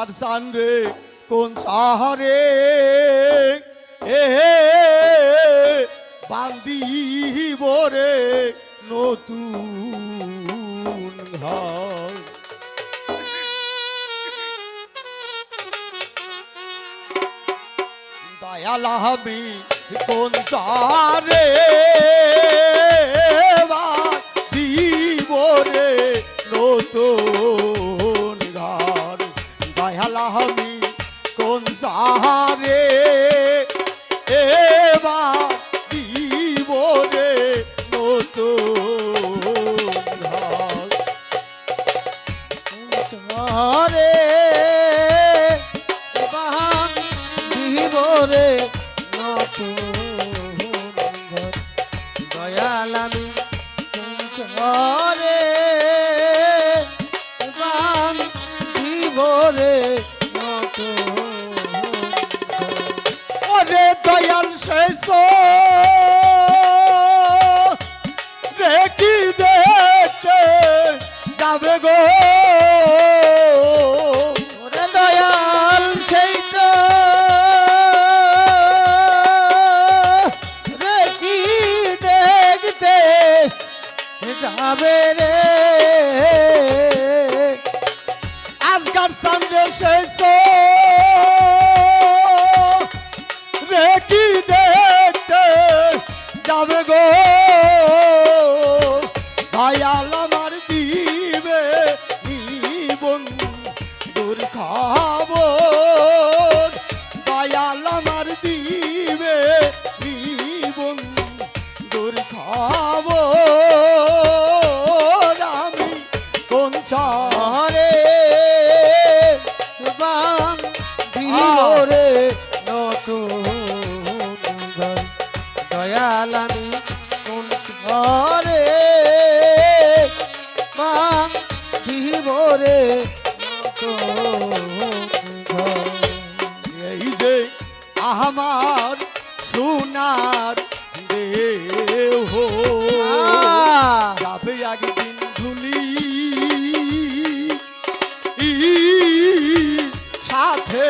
আজকার সান রে কোন শহরে এ বান্দিব রে নতুন দয়াল আমি কোন চারে কোন চারে এবার দিব রে নতুন ঘর হরে বাহান দিবরে নতুন ঘর দয়াল আমি হরে বাহান দিবরে দেখি দেখতে যাবে গো। দয়াল সেই দেখতে যাবে রে। দয়াল আমার দিবে নিবন দূর খবর। দয়াল আমার দিবে নিবন দূর খবর। সোনার দেহ! যাবে একদিন ধুলি। সাথে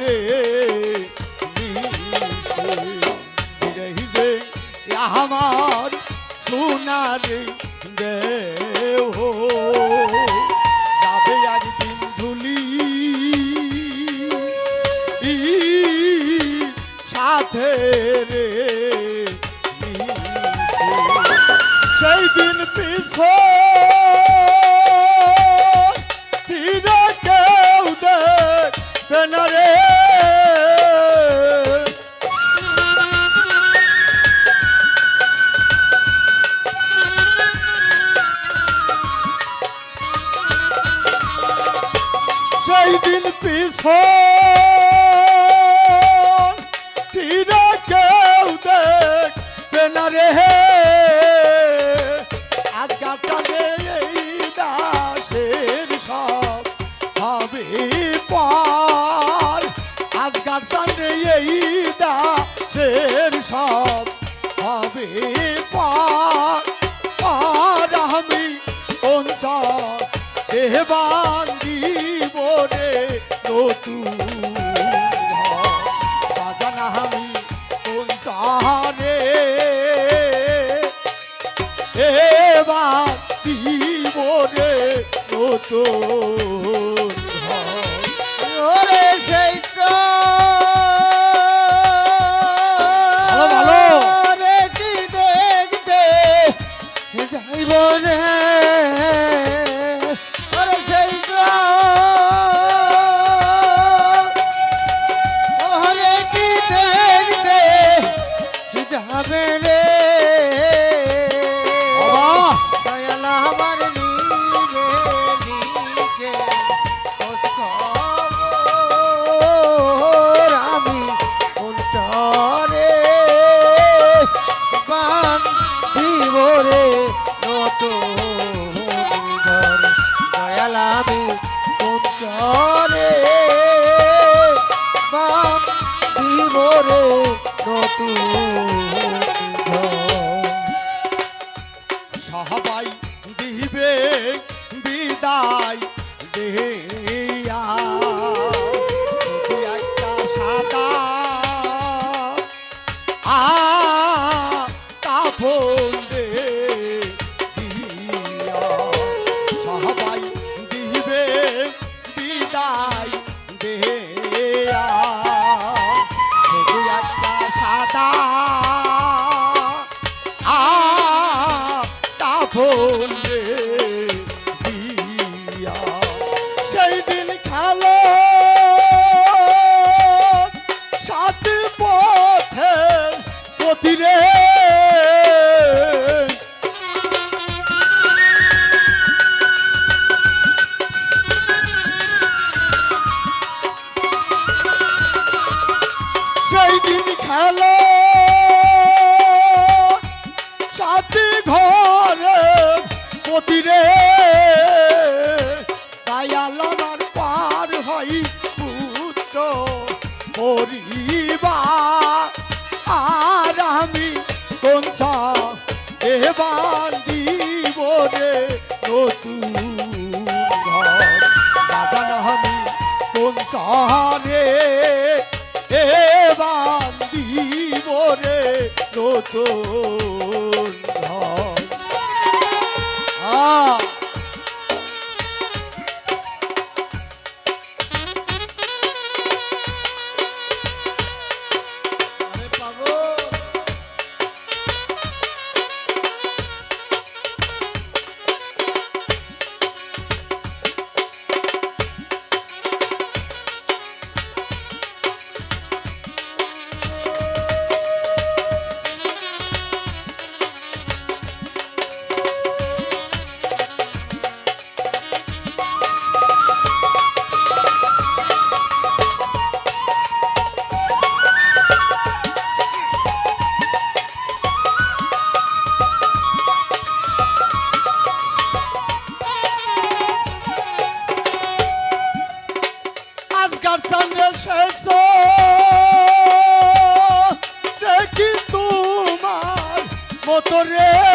রে আমার সোনার না রে। সেই দিন পিছ ফিরে কেউ দেখবে না এই দাসের সব হবে পার আমি অঞ্চল দেবান যাবে রে। দয়াল আমার খোঁজ খবর আমি অন্তরে বান্ধিব রে নতুন ঘর দয়াল আমি অন্তরে বান্ধিব রে নতুন করিবা? আর আমি কোন দেবান দিব রে নতুন দাদা আমি কোন সহারে দেবান দিব রে নতুন ঘর? আ মতো রে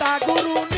দাদা গুরু